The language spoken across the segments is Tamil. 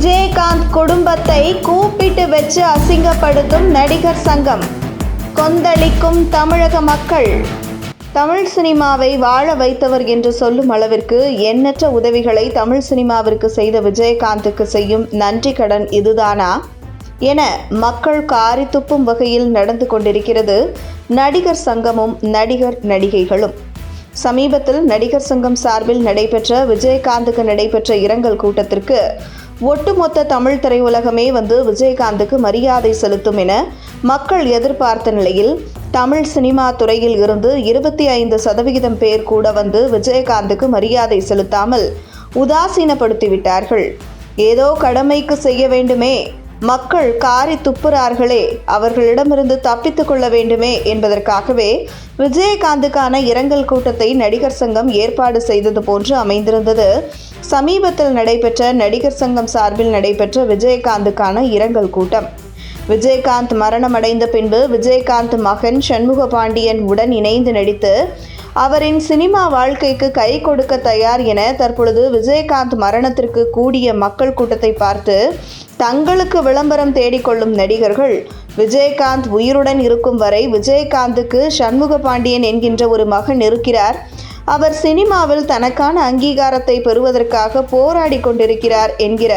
விஜயகாந்த் குடும்பத்தை கூப்பிட்டு வச்சு அசிங்கப்படுத்தும் நடிகர் சங்கம். கொந்தளிக்கும் தமிழக மக்கள். தமிழ் சினிமாவை வாழ வைத்தவர் என்று சொல்லும் அளவிற்கு எண்ணற்ற உதவிகளை தமிழ் சினிமாவிற்கு செய்த விஜயகாந்துக்கு செய்யும் நன்றி கடன் இதுதானா? என மக்கள் காரி துப்பும் வகையில் நடந்து கொண்டிருக்கிறது நடிகர் சங்கமும் நடிகர் நடிகைகளும். சமீபத்தில் நடிகர் சங்கம் சார்பில் நடைபெற்ற விஜயகாந்துக்கு நடைபெற்ற இரங்கல் கூட்டத்திற்கு ஒட்டுமொத்த தமிழ் திரையுலகமே வந்து விஜயகாந்துக்கு மரியாதை செலுத்தும் என மக்கள் எதிர்பார்த்த நிலையில் தமிழ் சினிமா துறையில் இருந்து இருபத்தி ஐந்து சதவிகிதம் பேர் கூட வந்து விஜயகாந்துக்கு மரியாதை செலுத்தாமல் உதாசீனப்படுத்திவிட்டார்கள். ஏதோ கடமைக்கு செய்ய வேண்டுமே மக்கள் காரி துப்புறார்களே அவர்களிடமிருந்து தப்பித்துக் கொள்ள வேண்டுமே என்பதற்காகவே விஜயகாந்துக்கான இரங்கல் கூட்டத்தை நடிகர் சங்கம் ஏற்பாடு செய்தது போன்று அமைந்திருந்தது. சமீபத்தில் நடைபெற்ற நடிகர் சங்கம் சார்பில் நடைபெற்ற விஜயகாந்துக்கான இரங்கல் கூட்டம். விஜயகாந்த் மரணமடைந்த பின்பு விஜயகாந்த் மகன் சண்முக பாண்டியன் உடன் இணைந்து நடித்து அவரின் சினிமா வாழ்க்கைக்கு கை கொடுக்க தயார் என தற்பொழுது விஜயகாந்த் மரணத்திற்கு கூடிய மக்கள் கூட்டத்தை பார்த்து தங்களுக்கு விளம்பரம் தேடிக்கொள்ளும் நடிகர்கள் விஜயகாந்த் உயிருடன் இருக்கும் வரை விஜயகாந்துக்கு சண்முக பாண்டியன் என்கின்ற ஒரு மகன் இருக்கிறார். அவர் சினிமாவில் தனக்கான அங்கீகாரத்தை பெறுவதற்காக போராடி கொண்டிருக்கிறார் என்கிற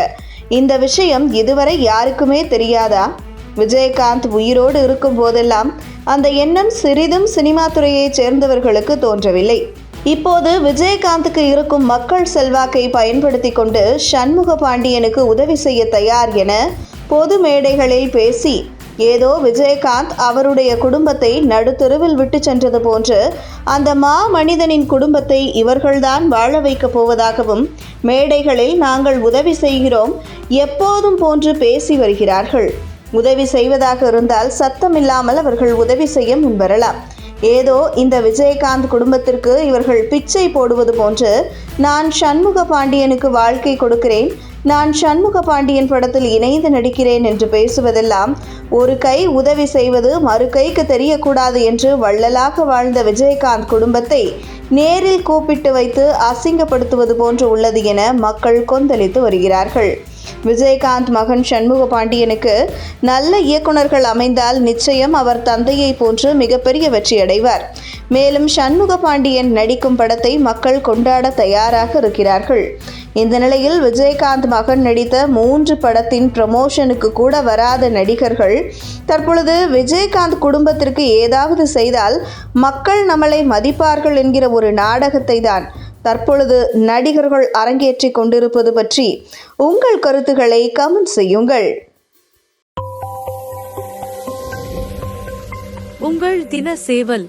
இந்த விஷயம் இதுவரை யாருக்குமே தெரியாதா? விஜயகாந்த் உயிரோடு இருக்கும் போதெல்லாம் அந்த எண்ணம் சிறிதும் சினிமா துறையைச் சேர்ந்தவர்களுக்கு தோன்றவில்லை. இப்போது விஜயகாந்துக்கு இருக்கும் மக்கள் செல்வாக்கை பயன்படுத்தி கொண்டு சண்முக பாண்டியனுக்கு உதவி செய்ய தயார் என பொது மேடைகளில் பேசி ஏதோ விஜயகாந்த் அவருடைய குடும்பத்தை நடுத்தெருவில் விட்டு சென்றது போன்று அந்த மா மனிதனின் குடும்பத்தை இவர்கள்தான் வாழ வைக்கப் போவதாகவும் மேடைகளில் நாங்கள் உதவி செய்கிறோம் எப்போதும் போன்று பேசி வருகிறார்கள். உதவி செய்வதாக இருந்தால் சத்தமில்லாமல் அவர்கள் உதவி செய்ய முன்வரலாம். ஏதோ இந்த விஜயகாந்த் குடும்பத்திற்கு இவர்கள் பிச்சை போடுவது போன்று நான் சண்முக பாண்டியனுக்கு வாழ்க்கை கொடுக்கிறேன் நான் சண்முக பாண்டியன் படத்தில் இணைந்து நடிக்கிறேன் என்று பேசுவதெல்லாம் ஒரு கை உதவி செய்வது மறு கைக்கு தெரியக்கூடாது என்று வள்ளலாக வாழ்ந்த விஜயகாந்த் குடும்பத்தை நேரில் கூப்பிட்டு வைத்து அசிங்கப்படுத்துவது போன்று உள்ளது என மக்கள் கொந்தளித்து வருகிறார்கள். விஜயகாந்த் மகன் சண்முக பாண்டியனுக்கு நல்ல இயக்குனர்கள் அமைந்தால் நிச்சயம் அவர் தந்தையை போன்று மிகப்பெரிய வெற்றி அடைவார். மேலும் சண்முக பாண்டியன் நடிக்கும் படத்தை மக்கள் கொண்டாட தயாராக இருக்கிறார்கள். இந்த நிலையில் விஜயகாந்த் மகன் நடித்த மூன்று படத்தின் ப்ரமோஷனுக்கு கூட வராத நடிகர்கள் தற்பொழுது விஜயகாந்த் குடும்பத்திற்கு ஏதாவது செய்தால் மக்கள் நம்மளை மதிப்பார்கள் என்கிற ஒரு நாடகத்தை தான் தற்பொழுது நடிகர்கள் அரங்கேற்றிக் கொண்டிருப்பது பற்றி உங்கள் கருத்துக்களை கமெண்ட் செய்யுங்கள். உங்கள் தின சேவல்